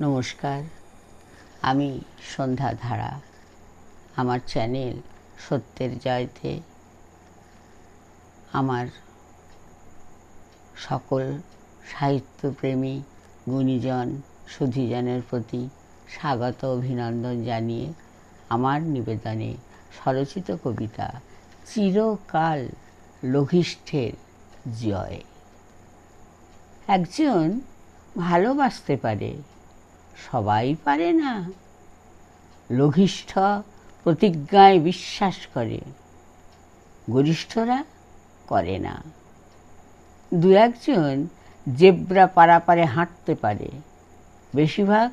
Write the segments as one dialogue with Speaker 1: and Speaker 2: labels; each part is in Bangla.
Speaker 1: নমস্কার। আমি সন্ধ্যা ধারা। আমার চ্যানেল সত্যের জয়তে। আমার সকল সাহিত্যপ্রেমী গুণীজন, সুধীজনের প্রতি স্বাগত, অভিনন্দন জানিয়ে আমার নিবেদনে স্বরচিত কবিতা চিরকাল লঘিষ্ঠের জয়। একজন ভালোবাসতে পারে সবাই পারে না। লঘিষ্ঠ প্রতিজ্ঞায় বিশ্বাস করে, গরিষ্ঠরা করে না। দু একজন জেব্রা পারাপারে হাঁটতে পারে, বেশিরভাগ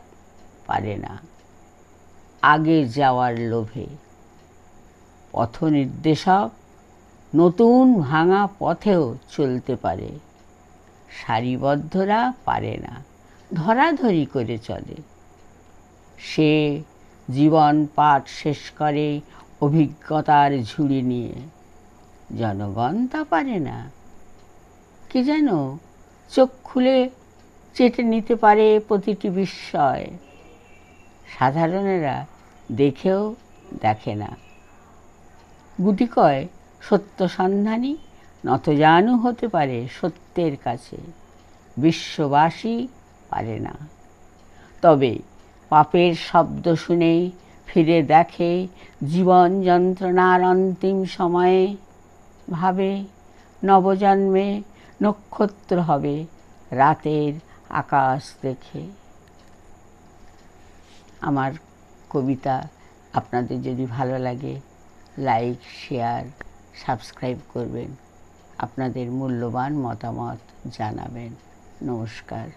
Speaker 1: পারে না। আগে যাওয়ার লোভে। পথ নির্দেশক নতুন ভাঙা পথেও চলতে পারে। সারিবদ্ধরা পারে না। ধরাধরি করে চলে। সে জীবন পাঠ শেষ করে অভিজ্ঞতার ঝুড়ি নিয়ে। জনগণ তা পারে না। কি যেন চোখ খুলে চেটে নিতে পারে প্রতিটি বিস্ময়। সাধারণেরা দেখেও দেখে না। গুটি কয়, সত্য সন্ধানী নতজানু হতে পারে সত্যের কাছে। বিশ্ববাসী পারে না। তবে পাপের শব্দ শুনে ফিরে দেখে জীবন যন্ত্রণার অন্তিম সময়ে ভাবে নবজন্মে নক্ষত্র হবে রাতের আকাশ দেখে। আমার কবিতা আপনাদের যদি ভালো লাগে, লাইক, শেয়ার, সাবস্ক্রাইব করবেন। আপনাদের মূল্যবান মতামত জানাবেন। নমস্কার।